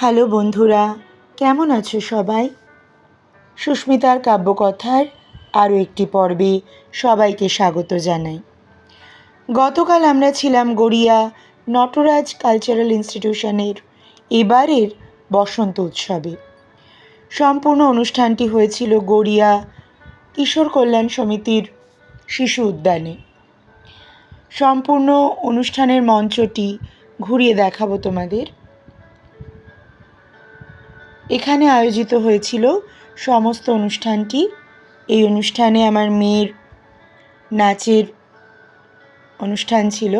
Hello বন্ধুরা, কেমন আছো সবাই? সুস্মিতার কাব্যকথার আরও একটি পর্বে সবাইকে স্বাগত জানাই। গতকাল আমরা ছিলাম গড়িয়া নটরাজ কালচারাল ইনস্টিটিউশনের এবারের বসন্ত উৎসবে। সম্পূর্ণ অনুষ্ঠানটি হয়েছিল গড়িয়া কিশোর কল্যাণ সমিতির শিশু উদ্যানে। সম্পূর্ণ অনুষ্ঠানের মঞ্চটি ঘুরিয়ে দেখাবো তোমাদের। এখানে আয়োজিত হয়েছিল সমস্ত অনুষ্ঠানটি। এই অনুষ্ঠানে আমার মেয়ের নাচের অনুষ্ঠান ছিল।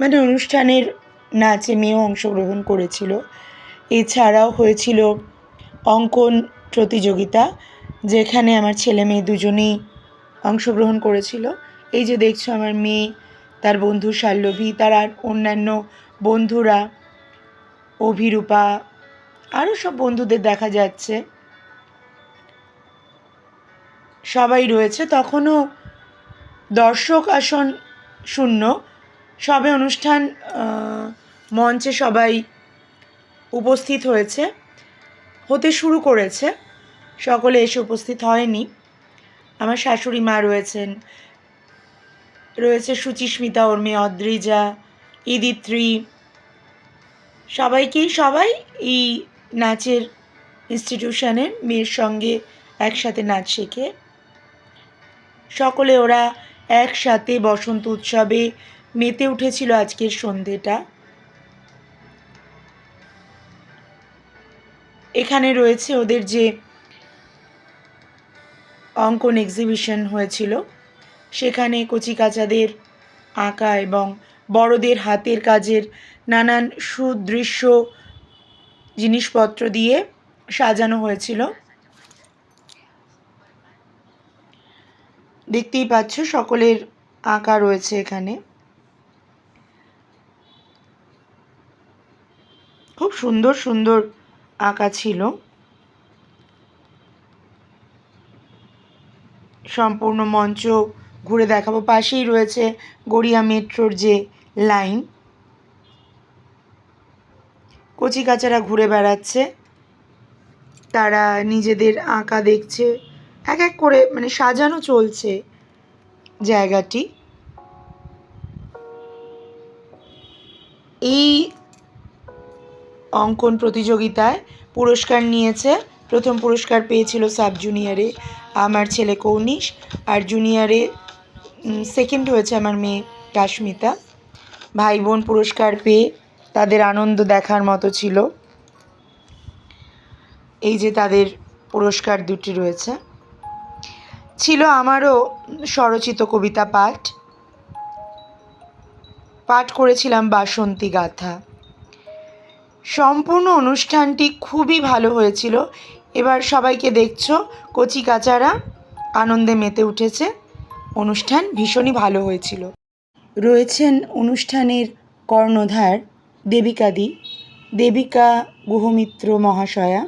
মানে অনুষ্ঠানের নাচে মেয়েও অংশগ্রহণ করেছিল। এছাড়াও হয়েছিল অঙ্কন প্রতিযোগিতা, যেখানে আমার ছেলে মেয়ে দুজনেই অংশগ্রহণ করেছিল। এই যে দেখছ আমার মেয়ে, তার বন্ধু শাল্লবী, তার আর অন্যান্য বন্ধুরা অভিরূপা আরও সব বন্ধুদের দেখা যাচ্ছে। সবাই রয়েছে। তখনও দর্শক আসন শূন্য। সবে অনুষ্ঠান মঞ্চে সবাই উপস্থিত হয়েছে। হতে শুরু করেছে। সকলে এসে উপস্থিত হয়নি। আমার শাশুড়ি মা রয়েছেন। রয়েছে সুচিস্মিতা, উর্মি, অদ্রিজা, ইদিত্রী। সবাইকেই সবাই এই নাচের ইনস্টিটিউশনের মেয়ের সঙ্গে একসাথে নাচ শেখে। সকলে ওরা একসাথে বসন্ত উৎসবে মেতে উঠেছিল আজকের সন্ধেটা। এখানে রয়েছে ওদের যে অঙ্কন এক্সিবিশন হয়েছিল, সেখানে কচিকাচাদের আঁকা এবং বড়দের হাতের কাজের নানান সুদৃশ্য জিনিসপত্র দিয়ে সাজানো হয়েছিল। দেখতেই পাচ্ছ সকলের আঁকা রয়েছে এখানে। খুব সুন্দর সুন্দর আঁকা ছিল। সম্পূর্ণ মঞ্চ ঘুরে দেখাবো। পাশেই রয়েছে গড়িয়া মেট্রোর যে লাইন। কচিকাচারা ঘুরে বেড়াচ্ছে। তারা নিজেদের আঁকা দেখছে। এক এক করে মানে সাজানো চলছে জায়গাটি। এই অঙ্কন প্রতিযোগিতায় পুরস্কার নিয়েছে। প্রথম পুরস্কার পেয়েছিল সাব জুনিয়রে আমার ছেলে কৌনিশ আর জুনিয়রে সেকেন্ড হয়েছে আমার মেয়ে কাশ্মিতা ভাই বোন পুরস্কার পেয়ে তাদের আনন্দ দেখার মতো ছিল। এই যে তাদের পুরস্কার দুটি রয়েছে। ছিল আমারও স্বরচিত কবিতা পাঠ। পাঠ করেছিলাম বাসন্তী গাথা। সম্পূর্ণ অনুষ্ঠানটি খুবই ভালো হয়েছিল। এবার সবাইকে দেখছ, কচি কাচারা আনন্দে মেতে উঠেছে। অনুষ্ঠান ভীষণই ভালো হয়েছিল। রয়েছেন অনুষ্ঠানের কর্ণধার দেবিকাদি দেবিকা গুহমিত্র মহাশয়া,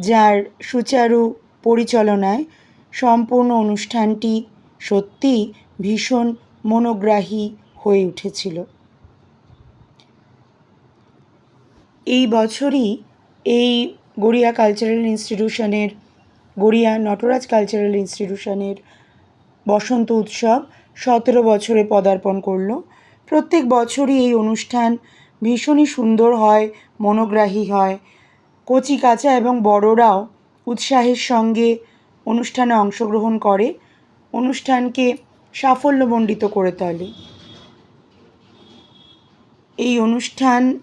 যার সুচারু পরিচালনায় সম্পূর্ণ অনুষ্ঠানটি সত্যিই ভীষণ মনোগ্রাহী হয়ে উঠেছিল। এই বছরই এই গড়িয়া কালচারাল ইনস্টিটিউশনের গড়িয়া নটরাজ কালচারাল ইনস্টিটিউশনের বসন্ত উৎসব সতেরো বছরে পদার্পণ করল। প্রত্যেক বছরই এই অনুষ্ঠান ভীষণই সুন্দর হয়, মনোগ্রাহী হয়। কচি কাঁচা এবং বড়রাও উৎসাহের সঙ্গে অনুষ্ঠানে অংশগ্রহণ করে, অনুষ্ঠানকে সাফল্যমণ্ডিত করে তোলে। এই অনুষ্ঠান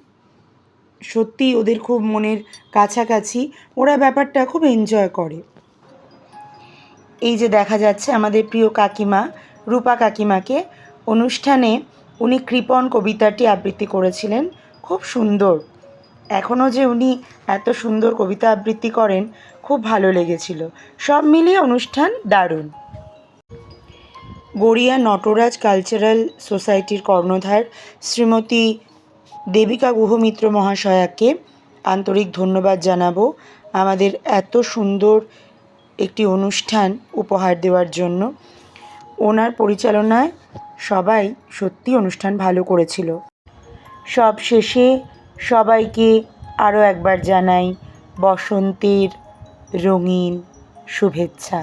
সত্যিই ওদের খুব মনের কাছাকাছি, ওরা ব্যাপারটা খুব এনজয় করে। এই যে দেখা যাচ্ছে আমাদের প্রিয় কাকিমা, রূপা কাকিমাকে, অনুষ্ঠানে উনি কৃপণ কবিতাটি আবৃত্তি করেছিলেন। খুব সুন্দর। এখনও যে উনি এত সুন্দর কবিতা আবৃত্তি করেন, খুব ভালো লেগেছিল। সব মিলিয়ে অনুষ্ঠান দারুণ। গড়িয়া নটরাজ কালচারাল সোসাইটির কর্ণধার শ্রীমতী দেবিকা গুহমিত্র মহাশয়াকে আন্তরিক ধন্যবাদ জানাব আমাদের এত সুন্দর একটি অনুষ্ঠান উপহার দেওয়ার জন্য। ওনার পরিচালনায় সবাই সত্যি অনুষ্ঠান ভালো করেছিল। সব শেষে সবাইকে আরও একবার জানাই বসন্তের রঙিন শুভেচ্ছা।